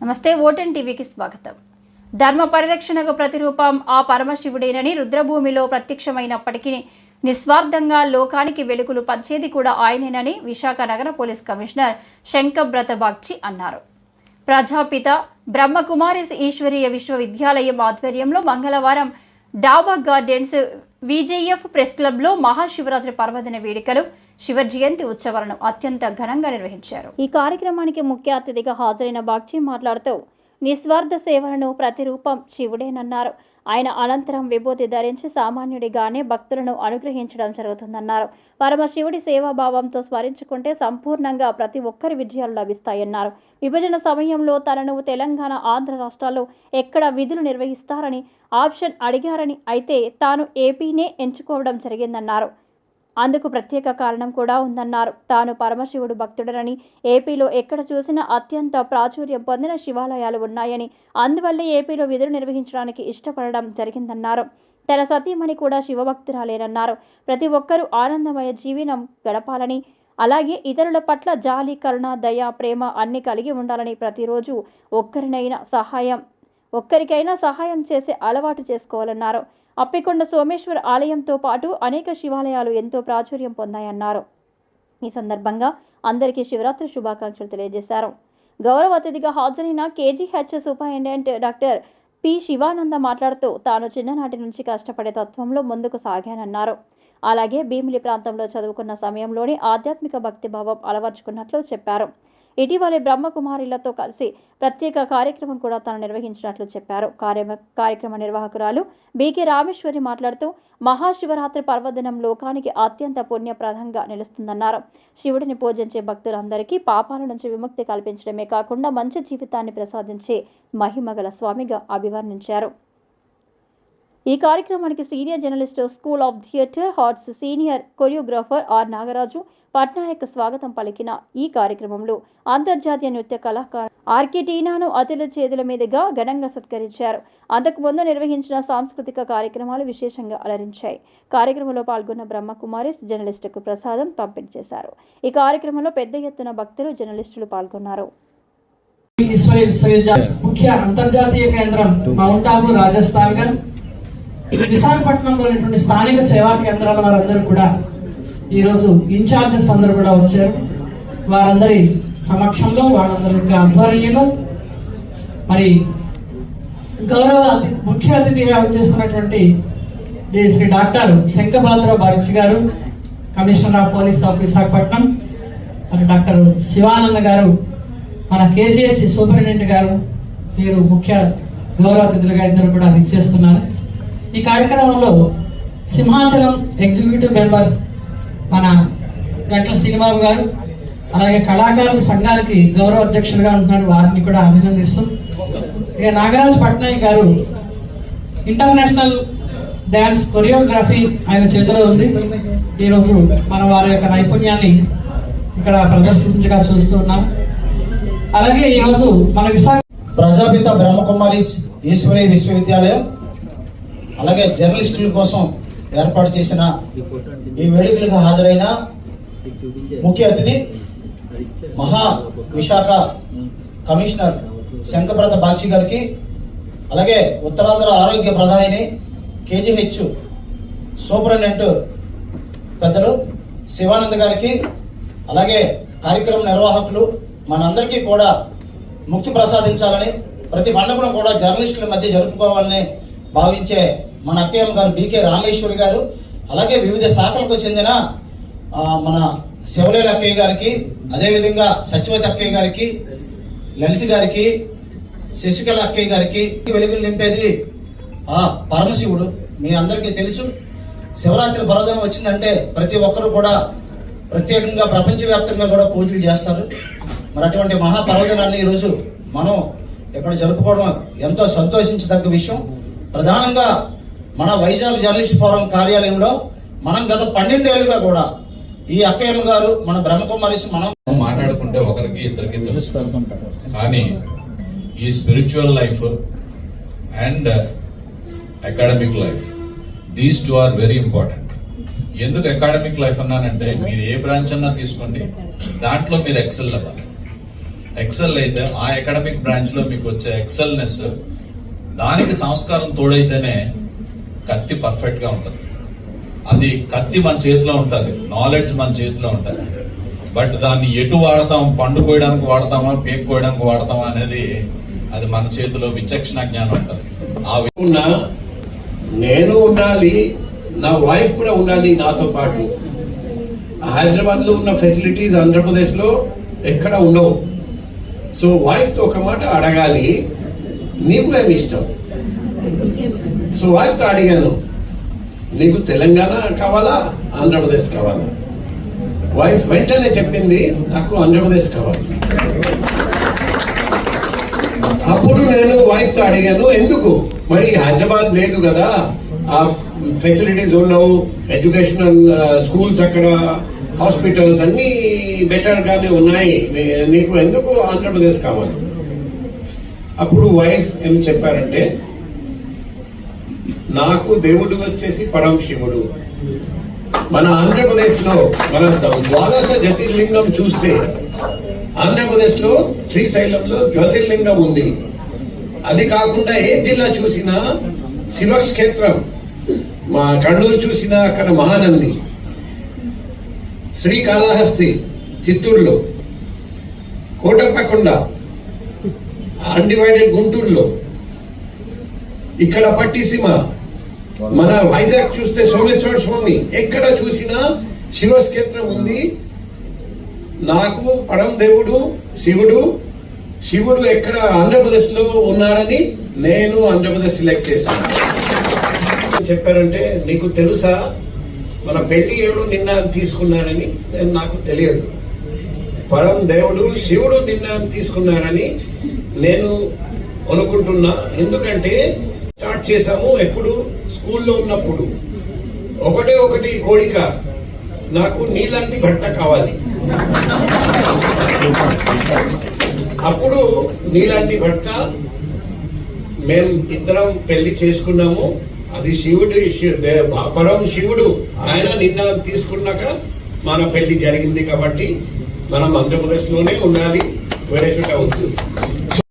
నమస్తే ఓటెన్ టీవీకి స్వాగతం. ధర్మ పరిరక్షణకు ప్రతిరూపం ఆ పరమశివుడేనని రుద్రభూమిలో ప్రత్యక్షమైనప్పటికీ నిస్వార్థంగా లోకానికి వెలుగులు పంచేది కూడా ఆయనేనని విశాఖ నగర పోలీస్ కమిషనర్ శంకబ్రత బాగ్చి అన్నారు. ప్రజాపిత బ్రహ్మకుమారిస్ ఈశ్వరీయ విశ్వవిద్యాలయం ఆధ్వర్యంలో మంగళవారం డాబా గార్డెన్స్ విజేఎఫ్ ప్రెస్ క్లబ్లో మహాశివరాత్రి పర్వదిన వేడుకలు శివ జయంతి ఉత్సవాలను అత్యంత ఘనంగా నిర్వహించారు. ఈ కార్యక్రమానికి ముఖ్య అతిథిగా హాజరైన బాగ్చి మాట్లాడుతూ నిస్వార్థ సేవలను ప్రతిరూపం శివుడేనన్నారు. ఆయన అనంతరం విభూతి ధరించి సామాన్యుడిగానే భక్తులను అనుగ్రహించడం జరుగుతుందన్నారు. పరమశివుడి సేవాభావంతో స్మరించుకుంటే సంపూర్ణంగా ప్రతి ఒక్కరి విజయాలు లభిస్తాయన్నారు. విభజన సమయంలో తనను తెలంగాణ ఆంధ్ర రాష్ట్రాల్లో ఎక్కడ విధులు నిర్వహిస్తారని ఆప్షన్ అడిగారని అయితే తాను ఏపీనే ఎంచుకోవడం జరిగిందన్నారు. అందుకు ప్రత్యేక కారణం కూడా ఉందన్నారు. తాను పరమశివుడు భక్తుడనని ఏపీలో ఎక్కడ చూసినా అత్యంత ప్రాచుర్యం పొందిన శివాలయాలు ఉన్నాయని అందువల్లే ఏపీలో విధులు నిర్వహించడానికి ఇష్టపడడం జరిగిందన్నారు. తన సతీమణి కూడా శివభక్తురాలేనన్నారు. ప్రతి ఒక్కరూ ఆనందమయ జీవనం గడపాలని అలాగే ఇతరుల పట్ల జాలి కరుణ దయ ప్రేమ అన్ని కలిగి ఉండాలని ప్రతిరోజు ఒక్కరినైనా సహాయం ఒక్కరికైనా సహాయం చేసే అలవాటు చేసుకోవాలన్నారు. అప్పికొండ సోమేశ్వర ఆలయంతో పాటు అనేక శివాలయాలు ఎంతో ప్రాచుర్యం పొందాయన్నారు. ఈ సందర్భంగా అందరికీ శివరాత్రి శుభాకాంక్షలు తెలియజేశారు. గౌరవ అతిథిగా హాజరైన KGH superintendent doctor P Shivananda మాట్లాడుతూ తాను చిన్ననాటి నుంచి కష్టపడే తత్వంలో ముందుకు సాగానన్నారు. అలాగే భీమిలి ప్రాంతంలో చదువుకున్న సమయంలోనే ఆధ్యాత్మిక భక్తిభావం అలవర్చుకున్నట్లు చెప్పారు. ఇటీవలే బ్రహ్మకుమారిలతో కలిసి ప్రత్యేక కార్యక్రమం కూడా తాను నిర్వహించినట్లు చెప్పారు. కార్య కార్యక్రమ నిర్వాహకురాలు బీకే రామేశ్వరి మాట్లాడుతూ మహాశివరాత్రి పర్వదినం లోకానికి అత్యంత పుణ్యప్రదంగా నిలుస్తుందన్నారు. శివుడిని పూజించే భక్తులందరికీ పాపాల నుంచి విముక్తి కల్పించడమే కాకుండా మంచి జీవితాన్ని ప్రసాదించే మహిమగల స్వామిగా అభివర్ణించారు. ఈ కార్యక్రమానికి senior journalist school of theatre arts senior choreographer R Nagaraju Patnaik స్వాగతం పలికిన ఈ కార్యక్రమంలో అంతర్జాతీయ నృత్య కళాకారు ఆర్కే టీనాను అతిథుల చేతుల మీదుగా ఘనంగా సత్కరించారు. అంతకుముందు నిర్వహించిన సాంస్కృతిక కార్యక్రమాలు విశేషంగా అలరించాయి. కార్యక్రమంలో పాల్గొన్న బ్రహ్మకుమారిస్ జర్నలిస్టుకు ప్రసాదం పంపిణీ చేశారు. ఈ కార్యక్రమంలో పెద్ద ఎత్తున భక్తులు జర్నలిస్టులు పాల్గొన్నారు. ముఖ్య అంతర్జాతీయ కేంద్రం మౌంట్ రాజస్థాన్ గా విశాఖపట్నంలో ఉన్నటువంటి స్థానిక సేవా కేంద్రాల వారందరూ కూడా ఈరోజు ఇన్ఛార్జెస్ అందరూ కూడా వచ్చారు. వారందరి సమక్షంలో వాళ్ళందరి యొక్క ఆధ్వర్యంలో మరి గౌరవ అతి ముఖ్య అతిథిగా వచ్చేస్తున్నటువంటి Shri doctor Shankhabrata Bagchi garu commissioner of police of Visakhapatnam మరి డాక్టర్ శివానంద గారు మన కేసీహెచ్ సూపరింటెండెంట్ గారు మీరు ముఖ్య గౌరవ అతిథులుగా ఇద్దరు కూడా విచ్చేస్తున్నారు. ఈ కార్యక్రమంలో సింహాచలం ఎగ్జిక్యూటివ్ మెంబర్ మన గంటల శ్రీనిబాబు గారు అలాగే కళాకారుల సంఘానికి గౌరవ అధ్యక్షులుగా ఉంటున్నారు వారిని కూడా అభినందిస్తూ ఇక నాగరాజ్ పట్నాయక్ గారు ఇంటర్నేషనల్ డ్యాన్స్ కొరియోగ్రఫీ ఆయన చేతిలో ఉంది. ఈరోజు మనం వారి యొక్క నైపుణ్యాన్ని ఇక్కడ ప్రదర్శించగా చూస్తూ ఉన్నాం. అలాగే ఈరోజు మన విశాఖ ప్రజాపిత బ్రహ్మకుమారి ఈశ్వరి విశ్వవిద్యాలయం అలాగే జర్నలిస్టుల కోసం ఏర్పాటు చేసిన ఈ వేడుకలకు హాజరైన ముఖ్య అతిథి మహా విశాఖ కమిషనర్ శంకప్రత బాక్షి గారికి అలాగే ఉత్తరాంధ్ర ఆరోగ్య ప్రధాని కేజీహెచ్ సూపరింటెండెంట్ పెద్దలు శివానంద్ గారికి అలాగే కార్యక్రమ నిర్వాహకులు మనందరికీ కూడా ముక్తి ప్రసాదించాలని ప్రతి పండుగను కూడా జర్నలిస్టుల మధ్య జరుపుకోవాలని భావించే మన అక్కయ్య గారు బీకే రామేశ్వరి గారు అలాగే వివిధ శాఖలకు చెందిన మన శివలేల అక్కయ్య గారికి అదేవిధంగా సత్యవతి అక్కయ్య గారికి లలిత గారికి శశికళ అక్కయ్య గారికి వెలుగులు నింపేది ఆ పరమశివుడు. మీ అందరికీ తెలుసు శివరాత్రి బరోదనం వచ్చిందంటే ప్రతి ఒక్కరు కూడా ప్రత్యేకంగా ప్రపంచవ్యాప్తంగా కూడా పూజలు చేస్తారు. మరి అటువంటి మహాపర్వదనాన్ని ఈరోజు మనం ఇక్కడ జరుపుకోవడం ఎంతో సంతోషించదగ్గ విషయం. ప్రధానంగా మన వైజాగ్ జర్నలిస్ట్ ఫోరం కార్యాలయంలో మనం గత పన్నెండేళ్ళుగా కూడా ఈ అక్కయ్యమ్మ గారు మన బ్రహ్మకుమారిస్ మనం మాట్లాడుకుంటే ఒకరికి ఇద్దరికి తెలుసు కానీ ఈ spiritual life and academic life these two are very important ఎందుకు అకాడమిక్ లైఫ్ అన్నానంటే మీరు ఏ బ్రాంచ్ అన్నా తీసుకోండి. దాంట్లో మీరు ఎక్సెల్ అవ్వాలి. ఎక్సెల్ అయితే ఆ అకాడమిక్ బ్రాంచ్లో మీకు వచ్చే ఎక్సెల్నెస్ దానికి సంస్కారం తోడైతేనే కత్తి పర్ఫెక్ట్గా ఉంటుంది. అది కత్తి మన చేతిలో ఉంటుంది నాలెడ్జ్ మన చేతిలో ఉంటుంది. బట్ దాన్ని ఎటు వాడతాం పండు కోయడానికి వాడతామా పేక్ కోయడానికి వాడతామా అనేది అది మన చేతిలో విచక్షణ జ్ఞానం ఉంటుంది. ఆ ఉన్నా నేను ఉండాలి నా వైఫ్ కూడా ఉండాలి నాతో పాటు. హైదరాబాద్లో ఉన్న ఫెసిలిటీస్ ఆంధ్రప్రదేశ్లో ఎక్కడ ఉండవు. సో వైఫ్తో ఒక మాట అడగాలి నీకు ఏమి ఇష్టం? సో వైఫ్ అడిగాను. నీకు తెలంగాణ కావాలా? ఆంధ్రప్రదేశ్ కావాలా? వైఫ్ వెంటనే చెప్పింది నాకు ఆంధ్రప్రదేశ్ కావాలి. అప్పుడు నేను వైఫ్ అడిగాను ఎందుకు? మరి హైదరాబాద్ లేదు కదా. ఆ ఫెసిలిటీస్ ఉండవు ఎడ్యుకేషనల్ స్కూల్స్ అక్కడ హాస్పిటల్స్ అన్ని బెటర్గానే ఉన్నాయి. నీకు ఎందుకు ఆంధ్రప్రదేశ్ కావాలి? అప్పుడు వైఫ్ ఏం చెప్పారంటే నాకు దేవుడు వచ్చేసి పరం శివుడు. మన ఆంధ్రప్రదేశ్లో మన ద్వాదశ జ్యోతిర్లింగం చూస్తే ఆంధ్రప్రదేశ్లో శ్రీశైలంలో జ్యోతిర్లింగం ఉంది. అది కాకుండా ఏ జిల్లా చూసినా శివక్షేత్రం మా కర్నూలు చూసినా అక్కడ మహానంది శ్రీకాళహస్తి చిత్తూరులో కోటప్పకొండ అన్డివైడెడ్ గుంటూరులో. ఇక్కడ పట్టిసీమ మన వైజాగ్ చూస్తే సోమేశ్వర స్వామి. ఎక్కడ చూసినా శివక్షేత్రం ఉంది. నాకు పరం దేవుడు శివుడు. శివుడు ఎక్కడ ఆంధ్రప్రదేశ్లో ఉన్నారని నేను ఆంధ్రప్రదేశ్ సెలెక్ట్ చేశాను. చెప్పారంటే నీకు తెలుసా? మన పెళ్ళి ఎవడు నిర్ణయం తీసుకున్నాడని నేను నాకు తెలియదు. పరం దేవుడు శివుడు నిర్ణయం తీసుకున్నాడని నేను అనుకుంటున్నా. ఎందుకంటే స్టార్ట్ చేశాము ఎప్పుడు? స్కూల్లో ఉన్నప్పుడు. ఒకటే ఒకటి కోరిక నాకు నీలాంటి భర్త కావాలి. అప్పుడు నీలాంటి భర్త మేము ఇద్దరం పెళ్ళి చేసుకున్నాము. అది శివుడు దే- పరం శివుడు. ఆయన నిర్ణయం తీసుకున్నాక మన పెళ్ళి జరిగింది కాబట్టి మనం ఆంధ్రప్రదేశ్లోనే ఉండాలి. వేరే చోట అవుతుంది